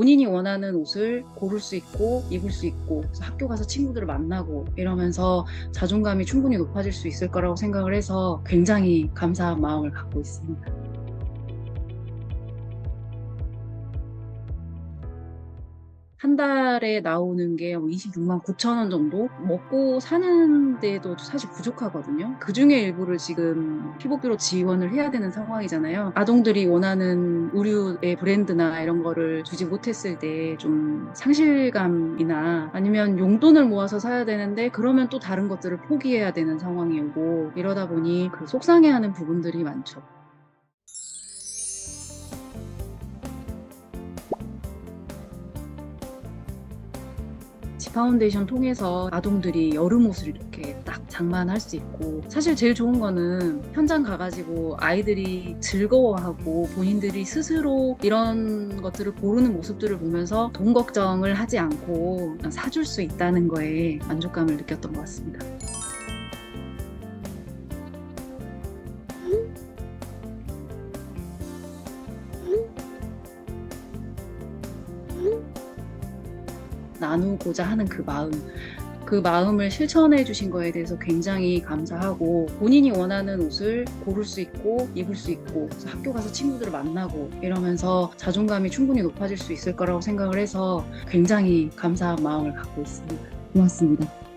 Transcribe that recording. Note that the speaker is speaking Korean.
본인이 원하는 옷을 고를 수 있고 입을 수 있고 학교 가서 친구들을 만나고 이러면서 자존감이 충분히 높아질 수 있을 거라고 생각을 해서 굉장히 감사한 마음을 갖고 있습니다. 한 달에 나오는 게 26만 9천 원 정도? 먹고 사는데도 사실 부족하거든요. 그 중에 일부를 지금 피복비로 지원을 해야 되는 상황이잖아요. 아동들이 원하는 의류의 브랜드나 이런 거를 주지 못했을 때 좀 상실감이나 아니면 용돈을 모아서 사야 되는데 그러면 또 다른 것들을 포기해야 되는 상황이고 이러다 보니 그 속상해하는 부분들이 많죠. 지 파운데이션 통해서 아동들이 여름 옷을 이렇게 딱 장만할 수 있고 사실 제일 좋은 거는 현장 가가지고 아이들이 즐거워하고 본인들이 스스로 이런 것들을 고르는 모습들을 보면서 돈 걱정을 하지 않고 사줄 수 있다는 거에 만족감을 느꼈던 것 같습니다. 나누고자 하는 그 마음, 그 마음을 실천해 주신 거에 대해서 굉장히 감사하고 본인이 원하는 옷을 고를 수 있고 입을 수 있고 학교 가서 친구들을 만나고 이러면서 자존감이 충분히 높아질 수 있을 거라고 생각을 해서 굉장히 감사한 마음을 갖고 있습니다. 고맙습니다.